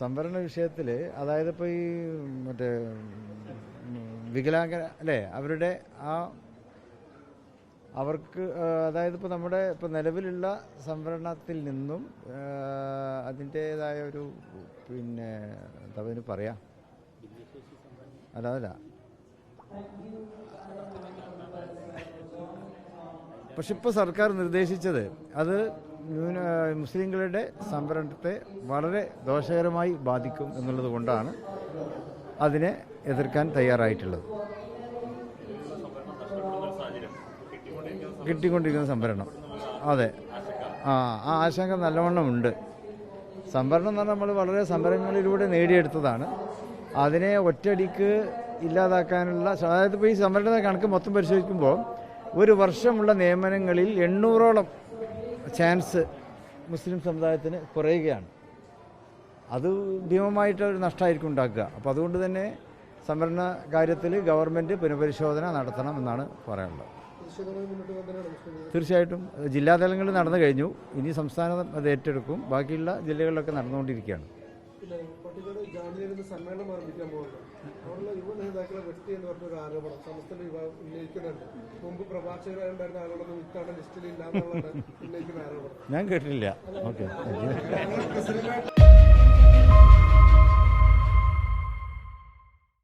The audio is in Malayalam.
സംവരണ വിഷയത്തിൽ അതായത് ഇപ്പോൾ ഈ മറ്റേ വികലാംഗ അല്ലേ? അവരുടെ ആ അവർക്ക് അതായത് ഇപ്പോൾ നമ്മുടെ ഇപ്പോൾ നിലവിലുള്ള സംവരണത്തിൽ നിന്നും അതിന്റേതായ ഒരു പിന്നെ എന്താ അതിന് പറയാ? അല്ല അതല്ല. പക്ഷെ ഇപ്പോൾ സർക്കാർ നിർദ്ദേശിച്ചത് അത് മുസ്ലിങ്ങളുടെ സംവരണത്തെ വളരെ ദോഷകരമായി ബാധിക്കും എന്നുള്ളത് കൊണ്ടാണ് അതിനെ എതിർക്കാൻ തയ്യാറായിട്ടുള്ളത്. കിട്ടിക്കൊണ്ടിരിക്കുന്ന സംവരണം. അതെ. ആ ആ ആശങ്ക നല്ലവണ്ണം ഉണ്ട്. സംവരണം എന്ന് പറഞ്ഞാൽ നമ്മൾ വളരെ സമരങ്ങളിലൂടെ നേടിയെടുത്തതാണ്. അതിനെ ഒറ്റടിക്ക് ഇല്ലാതാക്കാനുള്ള അതായത് ഇപ്പോൾ ഈ സംവരണ കണക്ക് മൊത്തം പരിശോധിക്കുമ്പോൾ ഒരു വർഷമുള്ള നിയമനങ്ങളിൽ എണ്ണൂറോളം ചാൻസ് മുസ്ലിം സമുദായത്തിന് കുറയുകയാണ്. അത് ഭീമമായിട്ടൊരു നഷ്ടമായിരിക്കും ഉണ്ടാക്കുക. അപ്പോൾ അതുകൊണ്ട് തന്നെ സംവരണ കാര്യത്തിൽ ഗവൺമെന്റ് പുനഃപരിശോധന നടത്തണം എന്നാണ് പറയാനുള്ളത്. തീർച്ചയായിട്ടും ജില്ലാതലങ്ങളിൽ നടന്നു കഴിഞ്ഞു. ഇനി സംസ്ഥാനം അത് ഏറ്റെടുക്കും. ബാക്കിയുള്ള ജില്ലകളിലൊക്കെ നടന്നുകൊണ്ടിരിക്കുകയാണ്. പിന്നെ പട്ടിക്കാട് ജാമ്യത്തിൽ സമ്മേളനം ആരംഭിക്കാൻ പോകുന്നത് അവിടെയുള്ള യുവ നേതാക്കളെ വെട്ടി എന്ന് പറഞ്ഞൊരു ആരോപണം സമസ്തന്റെ വിഭാഗം ഉന്നയിക്കുന്നുണ്ട്. മുമ്പ് പ്രഭാഷകരായിട്ടുണ്ടായിരുന്ന ആളുകളൊന്നും ഇത്തവണ ലിസ്റ്റിൽ ഇല്ലാന്നുള്ളതാണ് ഉന്നയിക്കുന്ന ആരോപണം. ഞാൻ കേട്ടില്ല ഓക്കെ